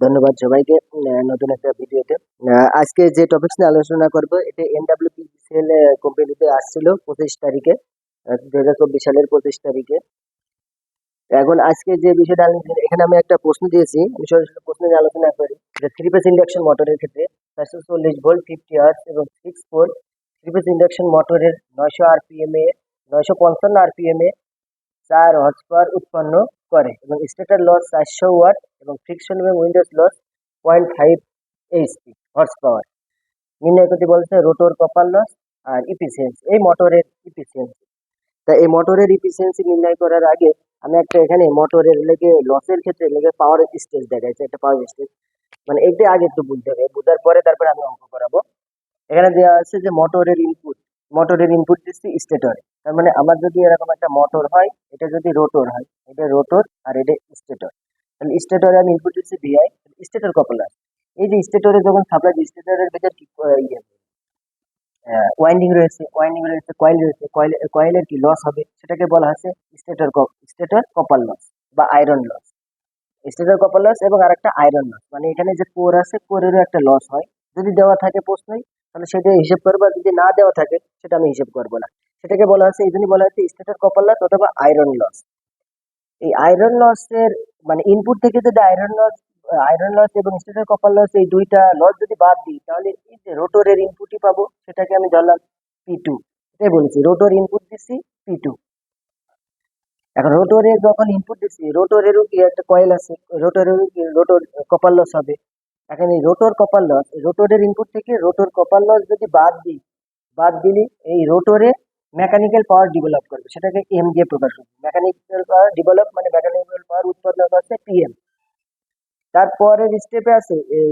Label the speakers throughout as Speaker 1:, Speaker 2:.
Speaker 1: ধন্যবাদ সবাইকে নতুন একটা ভিডিওতে। আজকে যে টপিকস নিয়ে আলোচনা করব, এটা এনডাব্লিউপিসিএল কোম্পানিতে আসছিল পঁচিশ তারিখে দু হাজার চব্বিশ সালের পঁচিশ তারিখে। এখন আজকে যে বিষয়টা এখানে আমি একটা প্রশ্ন দিয়েছি, আমি সরাসরি প্রশ্ন নিয়ে আলোচনা করি। যে থ্রি পেস ইন্ডাকশন মোটরের ক্ষেত্রে চারশো চল্লিশ ভোল্ট ফিফটি আওয়ার্স এবং six four three phase induction মোটরের নয়শো আরপিএম এ, নয়শো পঞ্চান্ন আরপিএম এ চার হর্স পাওয়ার উৎপন্ন করে এবং স্টেটার লস চারশো ওয়াট এবং ফ্রিকশন এবং windage loss point five HP horse power নির্ণয় করতে বলছে রোটর কপার লস আর ইফিসিয়েন্সি এই মোটরের ইফিসিয়েন্সি তা এই মোটরের ইফিসিয়েন্সি নির্ণয় করার আগে আমি একটা এখানে মোটরের লেগে লসের ক্ষেত্রে লেগে পাওয়ার স্টেজ দেখাইছে, একটা পাওয়ার স্টেজ মানে এটা আগে একটু বুঝতে হবে, বুঝার পরে তারপরে আমি অঙ্ক করাবো। এখানে দেওয়া আছে যে মোটরের ইনপুট মোটরের ইনপুট দিচ্ছি স্টেটরে তার মানে আমার যদি এরকম একটা মোটর হয়, এটা যদি রোটর হয়, এটা রোটর আর এটা স্টেটর তাহলে স্টেটরে আমি ইনপুট দিচ্ছি ভিআই স্টেটর কপলার এই যে স্টেটরে যখন সাপ্লাই স্টেটরের ভেতর ইয়ে ওয়াইন্ডিং রয়েছে ওয়াইন্ডিং রয়েছে কয়েল রয়েছে কয়েল কয়েলের কি লস হবে? সেটাকে বলা হচ্ছে স্টেটর স্টেটর কপার লস বা iron loss stator copper loss এবং আরেকটা আয়রন লস মানে এখানে যে কোর আছে কোরেরও একটা লস হয়। যদি দেওয়া থাকে প্রশ্নই, তাহলে সেটা হিসেব করব, আর যদি না দেওয়া থাকে, সেটা আমি হিসেব করব না। সেটাকে বলা হচ্ছে, এই জন্যই বলা হচ্ছে স্টেটর কপার লস অথবা আয়রন লস এই আয়রন লসের মানে ইনপুট থেকে যদি আয়রন লস আয়রন লস এবং স্টেটর কপার লস এই দুইটা লস যদি বাদ দিই, তাহলে এই যে রোটরের ইনপুটই পাবো, সেটাকে আমি ধরলাম পি টু এটাই বলেছি রোটর ইনপুট দিচ্ছি পি টু এখন রোটরে যখন ইনপুট দিচ্ছি রোটরেরও কি একটা কয়েল আছে রোটরেরও কি রোটর কপার লস হবে। এখন এই রোটর কপার লস রোটরের ইনপুট থেকে রোটর কপার লস যদি বাদ দিই, বাদ দিলে এই রোটরে মেকানিক্যাল পাওয়ার ডেভেলপ করবে। সেটাকে এম দিয়ে প্রকাশ করবে। মেকানিক্যাল পাওয়ার ডেভেলপ মানে মেকানিক্যাল পাওয়ার উৎপন্ন করছে পিএম তারপরের স্টেপে আছে এই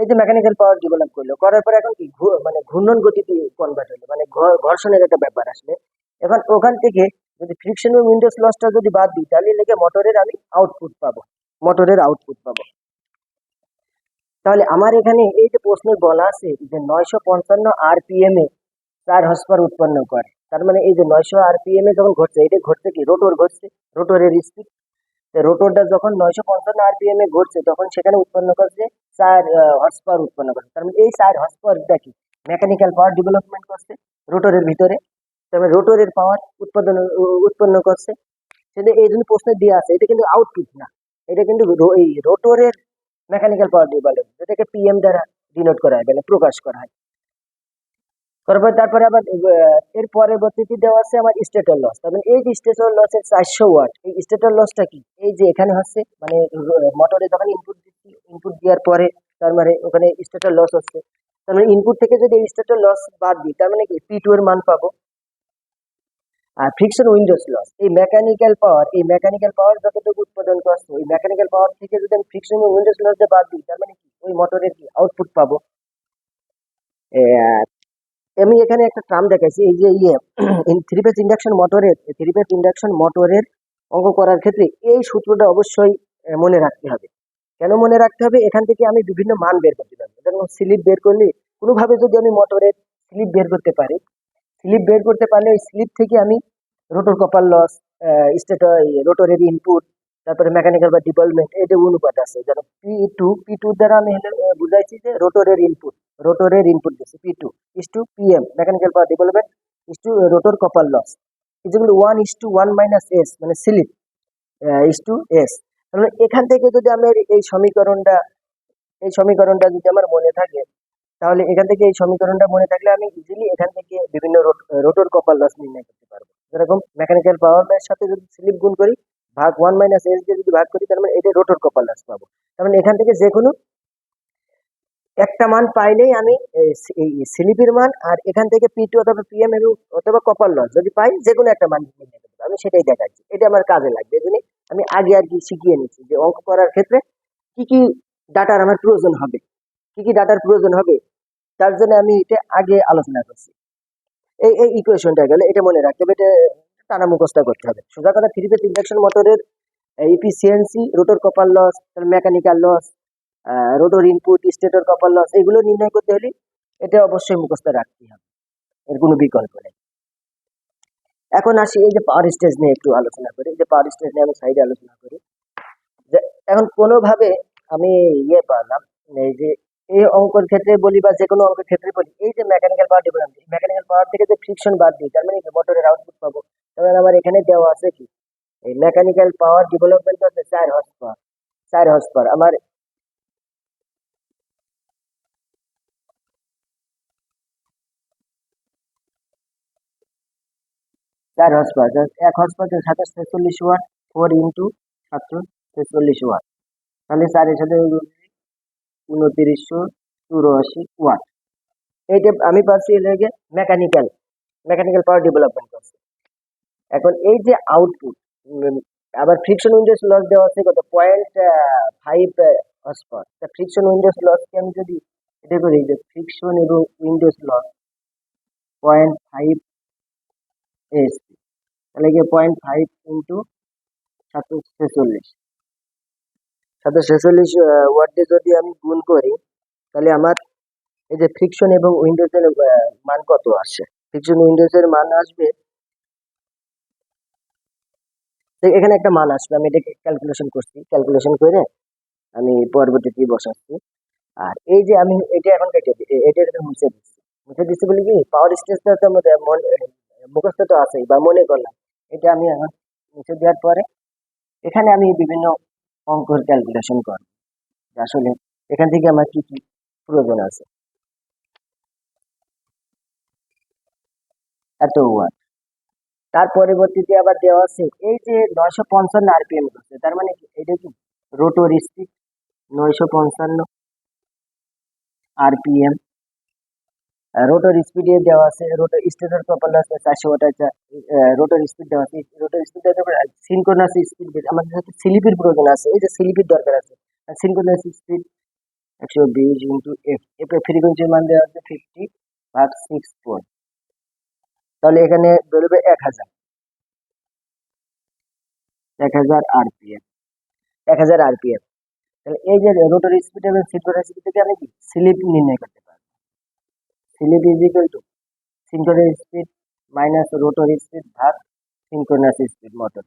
Speaker 1: এই যে মেকানিক্যাল পাওয়ার ডেভেলপ করল, করার পরে এখন কি মানে ঘূর্ণন গতিতে কনভার্ট হলো মানে ঘর্ষণের একটা ব্যাপার আসলে। এখন ওখান থেকে যদি ফ্রিকশন এবং উইন্ডোজ লসটা যদি বাদ দিই, তাহলে লেগে মোটরের আমি আউটপুট পাবো। মোটরের আউটপুট পাবো। তাহলে আমার এখানে এই যে প্রশ্নে বলা আছে যে নয়শো পঞ্চান্ন আরপিএম এ চার হসপার উৎপন্ন করে। তার মানে এই যে নয়শো আরপিএম এ যখন ঘটছে, এটা ঘটছে কি? রোটর ঘটছে, রোটরের স্পিড রোটরটা যখন নয়শো পঞ্চান্ন আরপিএম এ ঘটছে, তখন সেখানে উৎপন্ন করছে চার হর্স পাওয়ার উৎপন্ন করছে। তার মানে এই চার হর্স পাওয়ারটা কি? মেকানিক্যাল পাওয়ার ডেভেলপমেন্ট করছে রোটরের ভিতরে। তার মানে রোটরের পাওয়ার উৎপাদন উৎপন্ন করছে। সেটা এই জন্য প্রশ্নে দিয়ে আছে, এটা কিন্তু আউটপুট না। এটা কিন্তু এই রোটরের মেকানিক্যাল পাওয়ার ডেভেলপ যেটাকে পিএম দ্বারা ডিনোট করা হয় মানে প্রকাশ করা হয়। তারপর, তারপরে আবার এর পরবর্তীতে দেওয়া আছে আমার স্টেটর লস তার মানে এই যে স্টেটর লসের চারশো ওয়াট এই স্টেটর লসটা কি? এই যে এখানে হচ্ছে মানে মোটরে যখন ইনপুট ইনপুট দেওয়ার পরে তার মানে ওখানে স্টেটর লস হচ্ছে। তার মানে ইনপুট থেকে যদি স্টেটর লস বাদ দিই, তার মানে কি? পি টু এর মান পাবো। আর ফ্রিকশন উইন্ডোজ লস এই মেকানিক্যাল পাওয়ার এই মেকানিক্যাল পাওয়ার যতটুকু উৎপাদন করছে, ওই মেকানিক্যাল পাওয়ার থেকে যদি আমি ফ্রিকশন উইন্ডোজ লস বাদ দিই, তার মানে কি? ওই মোটরের কি? আউটপুট পাবো। আমি এখানে একটা ট্রাম দেখাইছি, এই যে ইয়ে থ্রি পেজ ইন্ডাকশন মোটরের থ্রি পেজ ইন্ডাকশন মোটরের অঙ্ক করার ক্ষেত্রে এই সূত্রটা অবশ্যই মনে রাখতে হবে। কেন মনে রাখতে হবে? এখান থেকে আমি বিভিন্ন মান বের করতে পারব। যেমন স্লিপ বের করলে কোনোভাবে যদি আমি মোটরের স্লিপ বের করতে পারি স্লিপ বের করতে পারলে ওই স্লিপ থেকে আমি রোটর কপার লস স্টেটর রোটরের ইনপুট তারপরে মেকানিক্যাল বা ডিভেলপমেন্ট এই যে অনুপাত আছে, যেন পি টু পি টু দ্বারা আমি বুঝাইছি যে রোটরের ইনপুট রোটরের ইনপুট দিচ্ছি P two is to PM mechanical power development is to rotor copper loss যেগুলো one is to one minus S মানে স্লিপ ইস টু এস তাহলে এখান থেকে যদি আমার এই সমীকরণটা এই সমীকরণটা যদি আমার মনে থাকে, তাহলে এখান থেকে এই সমীকরণটা মনে থাকলে আমি ইজিলি এখান থেকে বিভিন্ন রোটর কপার লস নির্ণয় করতে পারব। যেরকম মেকানিক্যাল পাওয়ার সাথে যদি স্লিপ গুণ করি ভাগ ওয়ান মাইনাস এস দিয়ে যদি ভাগ করি, তার মানে এটা রোটর কপার লস পাবো। তার মানে এখান থেকে যে কোনো একটা মান পাইলেই আমি এই স্লিপের মান আর এখান থেকে পি টু অথবা পিএম এবং অথবা কপার লস যদি পাই যে কোনো একটা মান নির্ণয় করতে আমি সেটাই দেখাচ্ছি। এটা আমার কাজে লাগবে। এই আমি আগে আর কি শিখিয়ে নিচ্ছি যে অঙ্ক করার ক্ষেত্রে কি কি ডাটার আমার প্রয়োজন হবে, কি কি ডাটার প্রয়োজন হবে, তার জন্য আমি এটা আগে আলোচনা করছি। এই এই ইকুয়েশনটা গেলে, এটা মনে রাখতে হবে। এটা টানা মুখস্থ করতে হবে। সোজা কথা থ্রি ফেজ ইন্ডাকশন মোটরের efficiency rotor copper loss mechanical loss rotor input stator copper loss এগুলো নির্ণয় করতে হলে এটা অবশ্যই মুখস্থ রাখতে হবে। এর কোনো বিকল্প নেই। এখন আসি, এই যে পাওয়ার স্টেজ নিয়ে একটু আলোচনা করি। যে পাওয়ার স্টেজ নিয়ে আমি সাইডে আলোচনা করি। যে এখন কোনোভাবে আমি ইয়ে পারলাম, এই যে এই অঙ্কর ক্ষেত্রে বলি বা যে কোনো অঙ্কের ক্ষেত্রে বলি, এই যে mechanical power development mechanical power থেকে যে ফ্রিকশন বাদ দিই, তার মানে মোটরের আউটপুট পাবো। মানে আমার এখানে দেওয়া আছে কি? এই মেকানিক্যাল পাওয়ার ডেভেলপমেন্ট হচ্ছে চার হর্স চার হর্স আমার চার হর্স এক হর্স পাওয়ার সাতাশ ছেচল্লিশ ওয়াট ফোর ইন্টু সাতশো ছেচল্লিশ ওয়াট তাহলে চারের সাথে উনত্রিশশো চুরাশি ওয়াট এইটা আমি পাচ্ছি এটাকে মেকানিক্যাল মেকানিক্যাল পাওয়ার ডেভেলপমেন্ট করছে এখন এই যে আউটপুট আবার ফ্রিকশন উইন্ডোজ লস দেওয়া আছে, কত? পয়েন্ট ফাইভ হর্স পাওয়ার তা ফ্রিকশন উইন্ডোজ লসকে আমি যদি এটা করি, যে ফ্রিকশন এবং windage loss point five SP তাহলে গিয়ে পয়েন্ট ফাইভ ইন্টু সাতশো ছেচল্লিশ। সাতশো ছেচল্লিশ দিয়ে যদি আমি গুণ করি, তাহলে আমার এই যে ফ্রিকশন এবং উইন্ডোজের মান কত আসে? ফ্রিকশন উইন্ডোজের মান আসবে এখানে একটা মান আসবে। আমি এটাকে ক্যালকুলেশন করছি। ক্যালকুলেশন করে আমি পরবর্তীতে বসাচ্ছি। আর এই যে আমি এটা এখন কেটে দিই। এটা এরকম মুছে দিচ্ছি। মুছে দিচ্ছি বলে কি? পাওয়ার স্টেজটা তো আমাদের মনে মুখস্থ তো আছেই বা মনে করলাম। এটা আমি এখন মুছে দেওয়ার পরে এখানে আমি বিভিন্ন অঙ্কর ক্যালকুলেশন করব। আসলে এখান থেকে আমার কি কি প্রয়োজন আছে? এত ওয়াট। তার পরবর্তীতে আবার দেওয়া আছে এই যে নয়শো পঞ্চান্ন আরপিএম করছে তার মানে কি এটা কি রোটোর স্পিড নয়শো পঞ্চান্ন আরপিএম রোটোর স্পিডে দেওয়া আছে রোটোর স্টেটর কপাল আছে চারশো ওয়াট আছে রোটোর স্পিড দেওয়া আছে রোটোর স্পিড দেওয়া সিনকোনাস স্পিড আমাদের সাথে স্লিপের প্রয়োজন আছে এই যে স্লিপের দরকার আছে সিনকোনাস স্পিড একশো বিশ ইন্টু এফ এফ ফ্রিকোয়েন্সির মান দেওয়া আছে ফিফটি ভাগ সিক্স ফোর তাহলে এখানে বেরোবে এক হাজার। এক হাজার আরপিএম। এক হাজার আরপিএম। তাহলে এই যে রোটার স্পিড এবং সিনক্রোনাস স্পিড থেকে আমি কি? স্লিপ নির্ণয় করতে পারব। Slip is equal to synchronous speed minus rotor speed ভাগ সিনক্রোনাস স্পিড মোটর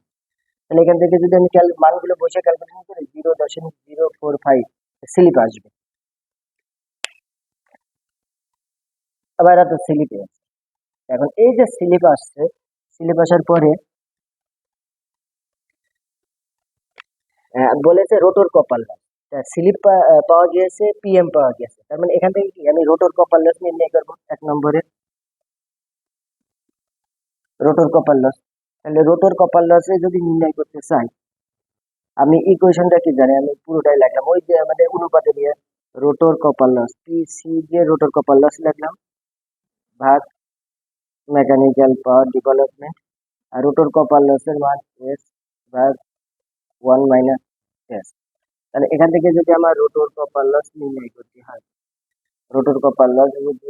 Speaker 1: তাহলে এখান থেকে যদি আমি মানগুলো বসে ক্যালকুলেশন করি জিরো দশমিক জিরো ফোর ফাইভ স্লিপ আসবে। আবার এত স্লিপে আছে। এখন এই যে স্লিপ আসছে আসার পরে বলেছে রোটর কপাল স্লিপ পাওয়া গিয়েছে পিএম পাওয়া গিয়েছে। তার মানে এখান থেকে কি? আমি রোটর কপাল লস নির্ণয় করব এক নম্বরে। রোটর কপাল লস তাহলে রোটর কপাল লসে যদি নির্ণয় করতে চাই, আমি ইকুয়েশনটা কি জানি? আমি পুরোটাই লাগলাম। ওই যে আমাদের অনুপাতে দিয়ে rotor copper loss P C দিয়ে রোটর কপাল লস লাগলাম, ভাগ মেকানিক্যাল পাওয়ার ডেভেলপমেন্ট আর রোটর কপাল লসের মান এস ভাগ ওয়ান মাইনাস এস তাহলে এখান থেকে যদি আমার রোটর কপার লস নির্ণয় করতে হয় রোটর কপার লস যদি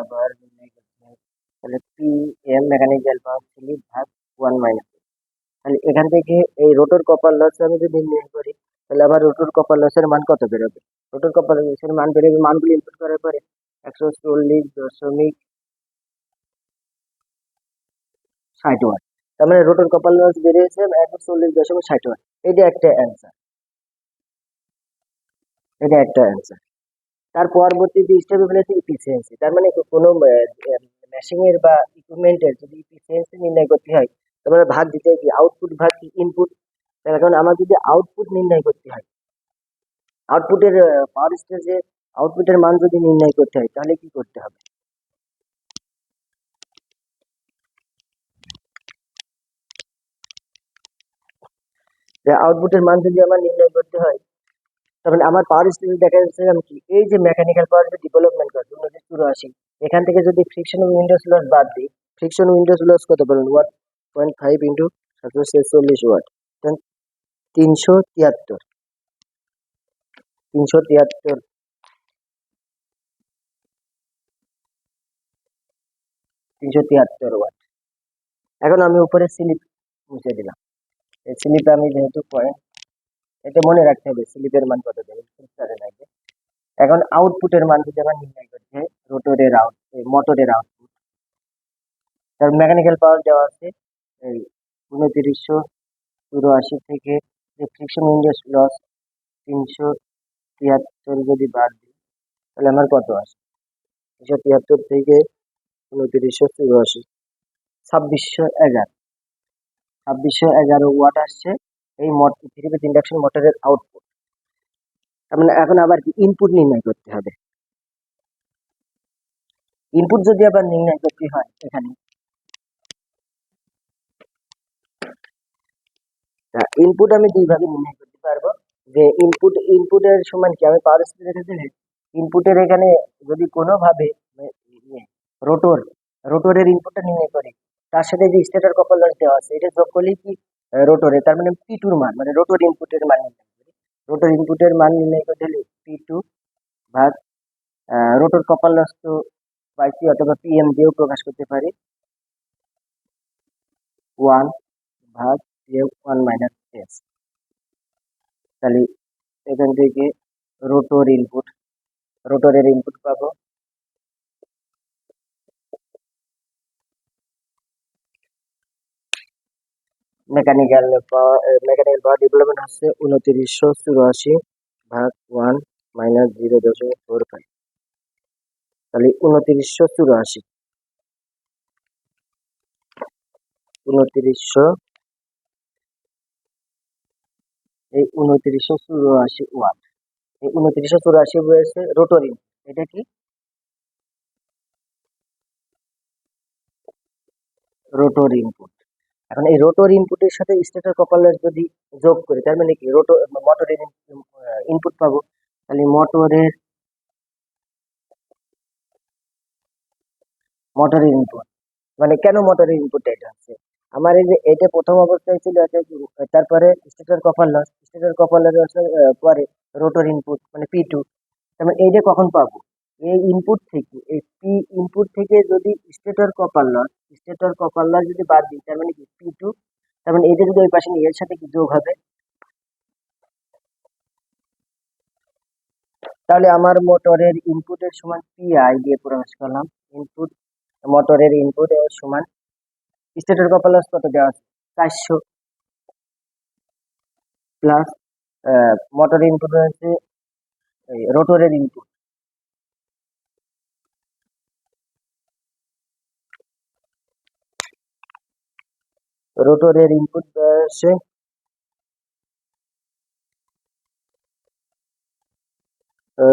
Speaker 1: আবার নির্ণয় করতে হয়, তাহলে P M mechanical power slip ভাগ ওয়ান মাইনাস তাহলে এখান থেকে এই রোটর কপার লস আমি যদি নির্ণয় করি, তাহলে আবার রোটর কপার লসের মান কত বেরোবে? রোটর কপার লসের মান বেরোবে, মানগুলি ইনপুট করার পরে একশো চল্লিশ দশমিক ষাট ওয়াট। তার মানে রোটর কপার লস বেরিয়েছে একশো চল্লিশ দশমিক ষাট ওয়াট। এটা একটা অ্যান্সার এটা একটা অ্যান্সার তার পরবর্তী যে স্টেপে ফেলেছে ইফিসিয়েন্সি তার মানে কোনো মেশিনের বা ইকুইপমেন্টের যদি ইফিসিয়েন্সি নির্ণয় করতে হয় তারপরে ভাগ দিতে হয় কি? আউটপুট ভাগ কি? ইনপুট তার কারণ আমার যদি আউটপুট নির্ণয় করতে হয় আউটপুটের পাওয়ার স্টেজে আউটপুটের মান যদি নির্ণয় করতে হয়, তাহলে কি করতে হবে? যে আউটপুটের মান যদি আমার নির্ণয় করতে হয়, তাহলে আমার পাওয়ার স্টেজে দেখা যাচ্ছে আমি কি? এই যে মেকানিক্যাল পাওয়ার ডেভেলপমেন্ট করছে উনিশশো চুরাশি এখান থেকে যদি ফ্রিকশন উইন্ডোজ লস বাদ দিই ফ্রিকশন উইন্ডোজ লস কত বলুন? ওয়ান পয়েন্ট ফাইভ ইন্টু সাতশো ছেচল্লিশ ওয়াট তিনশো তিয়াত্তর। তিনশো তিয়াত্তর। তিনশো তিয়াত্তর ওয়াট এখন আমি উপরে স্লিপ মুছে দিলাম। স্লিপে আমি যেহেতু পয়েন্ট এটা মনে রাখতে হবে, স্লিপের মান কত দেবে? লাগবে এখন আউটপুটের মান যদি আমার নির্ণয় হয় রোটরের আউট মোটরের আউটপুট তার মেকানিক্যাল পাওয়ার দেওয়া আছে এই উনত্রিশশো চুরাশি থেকে যে ফ্রিকশন উইন্ডোজ লস তিনশো তিয়াত্তর যদি বাদ দিই, তাহলে আমার কত আসে? দুশো তিয়াত্তর থেকে উনত্রিশশো চুরাশি, ছাব্বিশশো এগারো। ছাব্বিশশো এগারো ওয়াট আসছে। এই মট থ্রি ফেজ ইন্ডাকশন মোটরের আউটপুট তার মানে এখন আবার কি? ইনপুট নির্ণয় করতে হবে। ইনপুট যদি আবার নির্ণয় করতে হয় এখানে। ইনপুট আমি দুইভাবে নির্ণয় করতে পারব। যে ইনপুট ইনপুটের সমান কি? আমি পাওয়ার স্পিড রেখে দিলে ইনপুটের এখানে যদি কোনোভাবে রোটর রোটরের ইনপুটটা নির্ণয় করি। তার সাথে যে স্টেটর কপার লস দেওয়া আছে, এটা যোগ করলেই কি রোটরে তার মানে পি টুর মান মানে রোটর ইনপুটের মান করি। রোটর ইনপুটের মান নির্ণয় করতে হলে পি টু ভাগ রোটর কপার লস তো পাইছি অথবা পিএম দিয়েও প্রকাশ করতে পারি। ওয়ান ভাগ পিএম ওয়ান মাইনাস এস তাহলে এখান থেকে রোটর ইনপুট রোটরের ইনপুট পাবো। মেকানিক্যাল মেকানিক্যাল পাওয়ার ডেভেলপমেন্ট হচ্ছে উনত্রিশশো চুরাশি ভাগ ওয়ান মাইনাস জিরো দশমিক ফোর ফাইভ তাহলে উনত্রিশশো চুরাশি। উনত্রিশশো। এই উনত্রিশশো চুরাশি ওয়াট এই উনত্রিশশো চুরাশি রয়েছে রোটরিং, এটা কি? রোটর ইনপুট এখন এই রোটর ইনপুটের সাথে স্টেটর কপালের যদি যোগ করি, তার মানে কি? রোটর মোটরের ইনপুট পাবো। তাহলে মোটরের মোটরের ইনপুট মানে কেন মোটরের ইনপুট এটা হচ্ছে আমার এই যে এটা প্রথম অবস্থায় ছিল তারপরে stator copper loss stator copper loss পরে রোটর ইনপুট মানে পি টু তারপরে এইটা কখন পাবো? এই ইনপুট থেকে, এই পি ইনপুট থেকে যদি stator copper loss stator copper loss যদি বাদ দিই, তার মানে কি? পি টু তার মানে এইটা যদি ওই পাশে নিয়ে, এর সাথে কি যোগ হবে? তাহলে আমার মোটরের ইনপুটের সমান পি আই দিয়ে প্রকাশ করলাম। ইনপুট মোটরের ইনপুট এর সমান স্টেটর কপার লস কত? দেওয়া আছে চারশো প্লাস মোটর ইনপুট রয়েছে রোটরের ইনপুট রোটরের ইনপুট আছে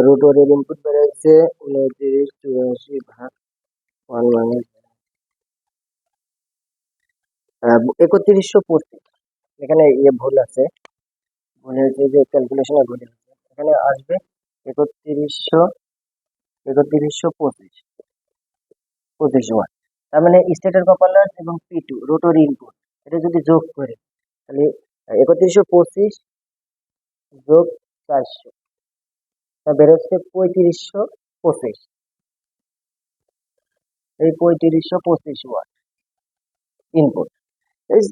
Speaker 1: রোটরের ইনপুট বেড়েছে। উনত্রিশ চুরাশি ভাগ ওয়ান মাইনাস একত্রিশশো পঁচিশ। এখানে ইয়ে ভুল আছে। ভুল হয়েছে যে ক্যালকুলেশনে ভুল হয়েছে। এখানে আসবে একত্রিশশো একত্রিশশো পঁচিশ। পঁচিশ ওয়াট তার মানে স্টেটার কপার লস এবং পি টু রোটর ইনপুট এটা যদি যোগ করে, তাহলে একত্রিশশো পঁচিশ যোগ চারশো, তা বেরোচ্ছে পঁয়ত্রিশশো পঁচিশ। এই পঁয়ত্রিশশো পঁচিশ ওয়াট ইনপুট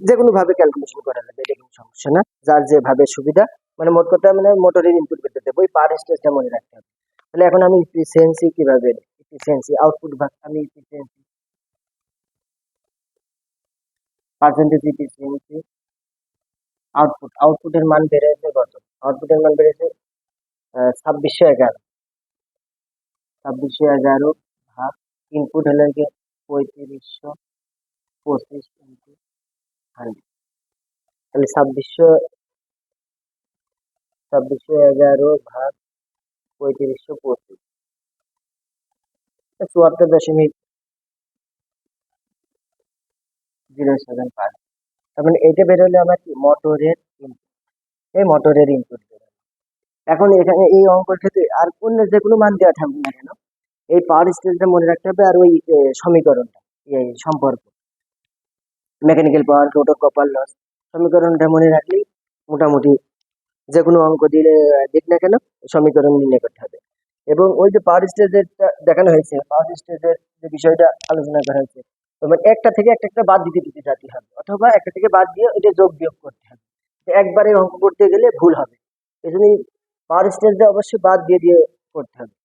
Speaker 1: যে কোনো ভাবে ক্যালকুলেশন করা যাবে, এটা কোনো সমস্যা না। যার যেভাবে সুবিধা মানে মোট কথা মানে মোটরের ইনপুট পেতে দেবো, ওই পার স্টেজটা মনে রাখতে হবে। তাহলে এখন আমি ইফিসিয়েন্সি কীভাবে ইফিসিয়েন্সি আউটপুট ভাগ আমি ইফিসিয়েন্সি পার্সেন্টেজ ইফিসিয়েন্সি আউটপুট আউটপুটের মান বেড়েছে কত আউটপুটের মান বেড়েছে ছাব্বিশশো এগারো ছাব্বিশশো এগারো ভাগ ইনপুট হলে গিয়ে পঁয়ত্রিশশো পঁচিশ ইন্টু হান্ড্রেড তাহলে ছাব্বিশশো ছাব্বিশশো এগারো ভাগ পঁয়ত্রিশশো পঁচিশ চুয়াত্তর দশমিক জিরো সেভেন তার মানে এইটা বেরোলে আমার কি? মোটরের ইনপুট এই মোটরের ইনপুট বেরোলো এখন এখানে এই অঙ্কের ক্ষেত্রে আর অন্য যে কোনো মান দেওয়া থাকবে না কেন, এই পাওয়ার স্টেজটা মনে রাখতে হবে আর ওই সমীকরণটা এই সম্পর্ক। Mechanical power rotor copper loss সমীকরণটা মনে রাখলেই মোটামুটি যে কোনো অঙ্ক দিলে, দিক না কেন, সমীকরণ নির্ণয় করতে হবে। এবং ওই যে পাওয়ার স্টেজের দেখানো হয়েছে পাওয়ার স্টেজের যে বিষয়টা আলোচনা করা হয়েছে এবার একটা থেকে একটা একটা বাদ দিতে দিতে যেতে হবে। অথবা একটা থেকে বাদ দিয়ে এটা যোগ বিয়োগ করতে হবে। একবারে অঙ্ক করতে গেলে ভুল হবে। এই জন্যই পাওয়ার স্টেজটা অবশ্যই বাদ দিয়ে দিয়ে করতে হবে।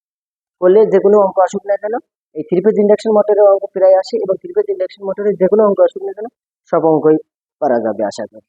Speaker 1: করলে যে কোনো অঙ্ক আসুক না কেন, এই থ্রি ফেজ ইন্ডাকশন মোটরের অঙ্ক প্রায় আসে এবং থ্রি ফেজ ইন্ডাকশন মোটরের যে কোনো অঙ্ক আসুক না কেন, সব অঙ্কই করা যাবে আশা করি।